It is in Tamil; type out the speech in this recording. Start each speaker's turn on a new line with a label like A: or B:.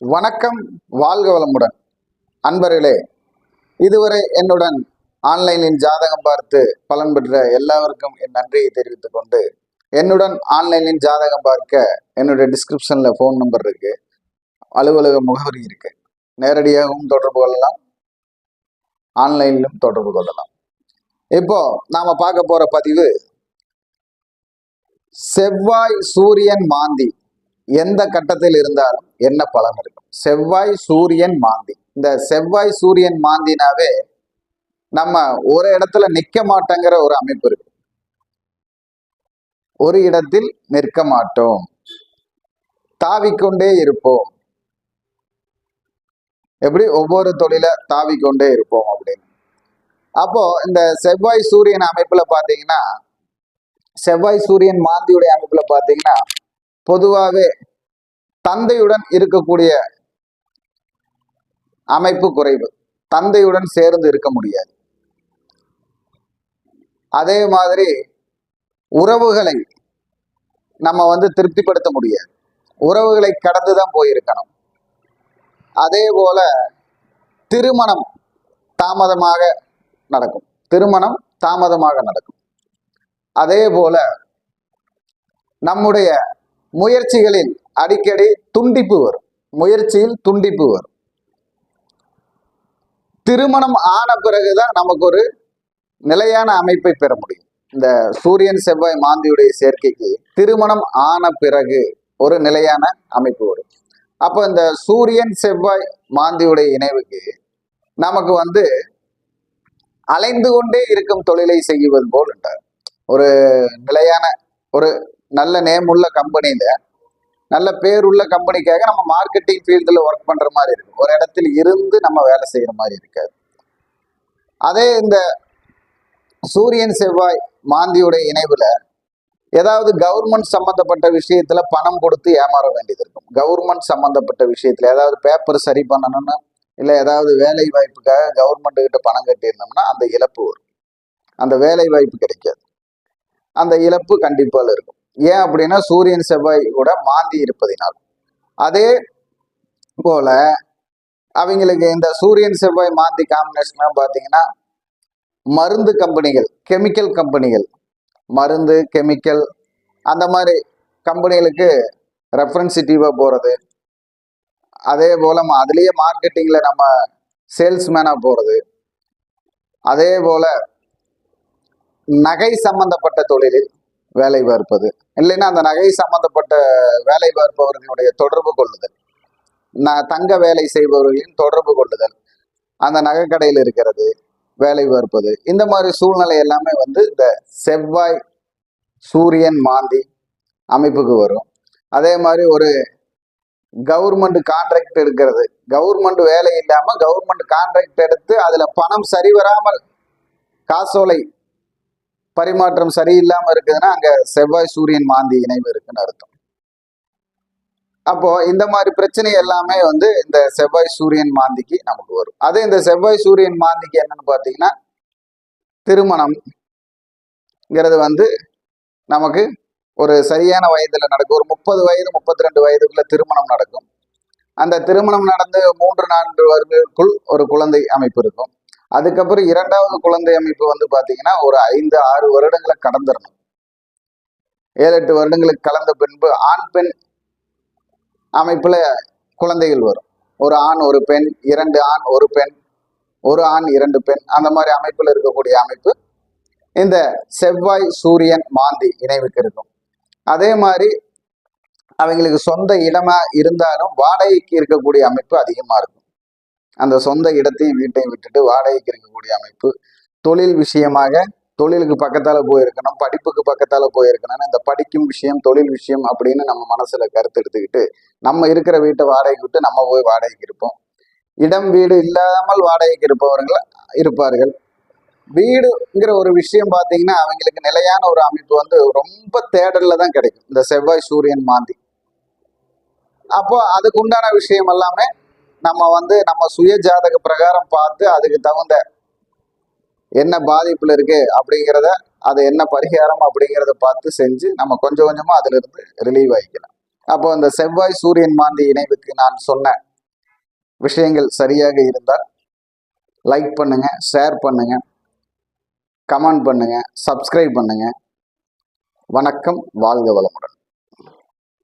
A: வணக்கம் வாழ்க வளமுடன். அன்பர்களே இதுவரை என்னுடன் ஆன்லைனில் ஜாதகம் பார்த்து பலன் பெற்ற எல்லாருக்கும் என் நன்றியை தெரிவித்துக் கொண்டு என்னுடன் ஆன்லைனில் ஜாதகம் பார்க்க என்னுடைய டிஸ்கிரிப்ஷனில் ஃபோன் நம்பர் இருக்கு. அலுவலக முகவரி இருக்கு. நேரடியாகவும் தொடர்பு கொள்ளலாம். ஆன்லைனிலும் தொடர்பு கொள்ளலாம். இப்போ நாம பார்க்க போற பதிவு செவ்வாய் சூரியன் மாந்தி எந்த கட்டத்தில் இருந்தாலும் என்ன பலன் இருக்கும்? செவ்வாய் சூரியன் மாந்தி. இந்த செவ்வாய் சூரியன் மாந்தினாவே நம்ம ஒரு இடத்துல நிக்க மாட்டேங்கிற ஒரு அமைப்பு இருக்கு. ஒரு இடத்தில் நிற்க மாட்டோம். தாவிக்கொண்டே இருப்போம். எப்படி? ஒவ்வொரு தொழில தாவிக்கொண்டே இருப்போம் அப்படின்னு. அப்போ இந்த செவ்வாய் சூரியன் அமைப்புல பாத்தீங்கன்னா செவ்வாய் சூரியன் மாந்தியுடைய அமைப்புல பாத்தீங்கன்னா பொதுவாகவே தந்தையுடன் இருக்கக்கூடிய அமைப்பு குறைவு. தந்தையுடன் சேர்ந்து இருக்க முடியாது. அதே மாதிரி உறவுகளை நம்ம வந்து திருப்திப்படுத்த முடியாது. உறவுகளை கடந்து தான் போயிருக்கணும். அதே போல திருமணம் தாமதமாக நடக்கும். திருமணம் தாமதமாக நடக்கும். அதே போல நம்முடைய முயற்சிகளில் அடிக்கடி துண்டிப்பு வரும். முயற்சியில் துண்டிப்பு வரும். திருமணம் ஆன பிறகுதான் நமக்கு ஒரு நிலையான அமைப்பை பெற முடியும். இந்த சூரியன் செவ்வாய் மாந்தியுடைய சேர்க்கைக்கு திருமணம் ஆன பிறகு ஒரு நிலையான அமைப்பு வரும். அப்போ இந்த சூரியன் செவ்வாய் மாந்தியுடைய இணைவுக்கு நமக்கு வந்து அலைந்து கொண்டே இருக்கும் தொழிலை செய்வது போல் என்றார் ஒரு நிலையான ஒரு நல்ல நேம் உள்ள கம்பெனியில நல்ல பேருள்ள கம்பெனிக்காக நம்ம மார்க்கெட்டிங் ஃபீல்டில் ஒர்க் பண்ணுற மாதிரி இருக்கும். ஒரு இடத்தில் இருந்து நம்ம வேலை செய்கிற மாதிரி இருக்காது. அதே இந்த சூரியன் செவ்வாய் மாந்தியுடைய இணைவில் ஏதாவது கவர்மெண்ட் சம்மந்தப்பட்ட விஷயத்தில் பணம் கொடுத்து ஏமாற வேண்டியது இருக்கும். கவர்மெண்ட் சம்மந்தப்பட்ட விஷயத்தில் ஏதாவது பேப்பர் சரி பண்ணணும்னு இல்லை ஏதாவது வேலை வாய்ப்புக்காக கவர்மெண்ட் கிட்ட பணம் கட்டியிருந்தோம்னா அந்த இழப்பு வரும். அந்த வேலை வாய்ப்பு கிடைக்காது. அந்த இழப்பு கண்டிப்பாக இருக்கும். ஏன் அப்படின்னா சூரியன் செவ்வாயோட மாந்தி இருப்பதினால். அதே போல அவங்களுக்கு இந்த சூரியன் செவ்வாய் மாந்தி காம்பினேஷன் பார்த்தீங்கன்னா மருந்து கம்பெனிகள் கெமிக்கல் கம்பெனிகள் மருந்து கெமிக்கல் அந்த மாதிரி கம்பெனிகளுக்கு ரெஃபரன்சிட்டிவாக போகிறது அதே போல் அதுலேயே மார்க்கெட்டிங்கில் நம்ம சேல்ஸ்மேனாக போகிறது அதே போல் நகை சம்பந்தப்பட்ட தொழிலில் வேலை பார்ப்பது இல்லைன்னா அந்த நகை சம்பந்தப்பட்ட வேலை பார்ப்பவர்களுடைய தொடர்பு கொள்ளுதல். நான் தங்க வேலை செய்பவர்களின் தொடர்பு கொள்ளுதல். அந்த நகைக்கடையில் இருக்கிறது வேலை பார்ப்பது இந்த மாதிரி சூழ்நிலை எல்லாமே வந்து இந்த செவ்வாய் சூரியன் மாந்தி அமைப்புக்கு வரும். அதே மாதிரி ஒரு கவர்மெண்ட் கான்ட்ராக்ட் எடுக்கிறது. கவர்மெண்ட் வேலை இல்லாமல் கவர்மெண்ட் கான்ட்ராக்ட் எடுத்து அதில் பணம் சரி வராமல் காசோலை பரிமாற்றம் சரியில்லாம இருக்குதுன்னா அங்க செவ்வாய் சூரியன் மாந்தி இணைவு இருக்குன்னு அர்த்தம். அப்போ இந்த மாதிரி பிரச்சனை எல்லாமே வந்து இந்த செவ்வாய் சூரியன் மாந்திக்கு நமக்கு வரும். அதே இந்த செவ்வாய் சூரியன் மாந்திக்கு என்னன்னு பார்த்தீங்கன்னா திருமணம்ங்கிறது வந்து நமக்கு ஒரு சரியான வயதுல நடக்கும். ஒரு முப்பது வயது முப்பத்தி ரெண்டு வயதுக்குள்ள திருமணம் நடக்கும். அந்த திருமணம் நடந்து மூன்று நான்கு வருடங்களுக்குள் ஒரு குழந்தை அமைப்பு இருக்கும். அதுக்கப்புறம் இரண்டாவது குழந்தை அமைப்பு வந்து பாத்தீங்கன்னா ஒரு ஐந்து ஆறு வருடங்களை கடந்துடணும் ஏழு எட்டு வருடங்களுக்கு கலந்த பின்பு ஆண் பெண் அமைப்புல குழந்தைகள் வரும். ஒரு ஆண் ஒரு பெண் இரண்டு ஆண் ஒரு பெண் ஒரு ஆண் இரண்டு பெண் அந்த மாதிரி அமைப்புல இருக்கக்கூடிய அமைப்பு இந்த செவ்வாய் சூரியன் மாந்தி இணைவுக்கு இருக்கும். அதே மாதிரி அவங்களுக்கு சொந்த இடமா இருந்தாலும் வாடகைக்கு இருக்கக்கூடிய அமைப்பு அதிகமா இருக்கும். அந்த சொந்த இடத்தையும் வீட்டையும் விட்டுட்டு வாடகைக்கு இருக்கக்கூடிய அமைப்பு தொழில் விஷயமாக தொழிலுக்கு பக்கத்தால போயிருக்கணும் படிப்புக்கு பக்கத்தால போயிருக்கணும்னு இந்த படிக்கும் விஷயம் தொழில் விஷயம் அப்படின்னு நம்ம மனசுல கருத்து எடுத்துக்கிட்டு நம்ம இருக்கிற வீட்டை வாடகைக்கு விட்டு நம்ம போய் வாடகைக்கு இருப்போம். இடம் வீடு இல்லாமல் வாடகைக்கு இருப்பவர்கள் இருப்பார்கள். வீடுங்கிற ஒரு விஷயம் பார்த்தீங்கன்னா அவங்களுக்கு நிலையான ஒரு அமைப்பு வந்து ரொம்ப தேடல்ல தான் கிடைக்கும். இந்த செவ்வாய் சூரியன் மாந்தி. அப்போ அதுக்கு உண்டான விஷயம் எல்லாமே நம்ம வந்து நம்ம சுய ஜாதக பிரகாரம் பார்த்து அதுக்கு தகுந்த என்ன பாதிப்புல இருக்கு அப்படிங்கிறத அது என்ன பரிகாரம் அப்படிங்கிறத பார்த்து செஞ்சு நம்ம கொஞ்சம் கொஞ்சமா அதுல இருந்து ரிலீவ் ஆகிக்கலாம் அப்போ இந்த செவ்வாய் சூரியன் மாந்தி இணைவுக்கு நான் சொன்ன விஷயங்கள் சரியாக இருந்தால் லைக் பண்ணுங்க ஷேர் பண்ணுங்க கமெண்ட் பண்ணுங்க சப்ஸ்கிரைப் பண்ணுங்க. வணக்கம் வாழ்க வளமுடன்.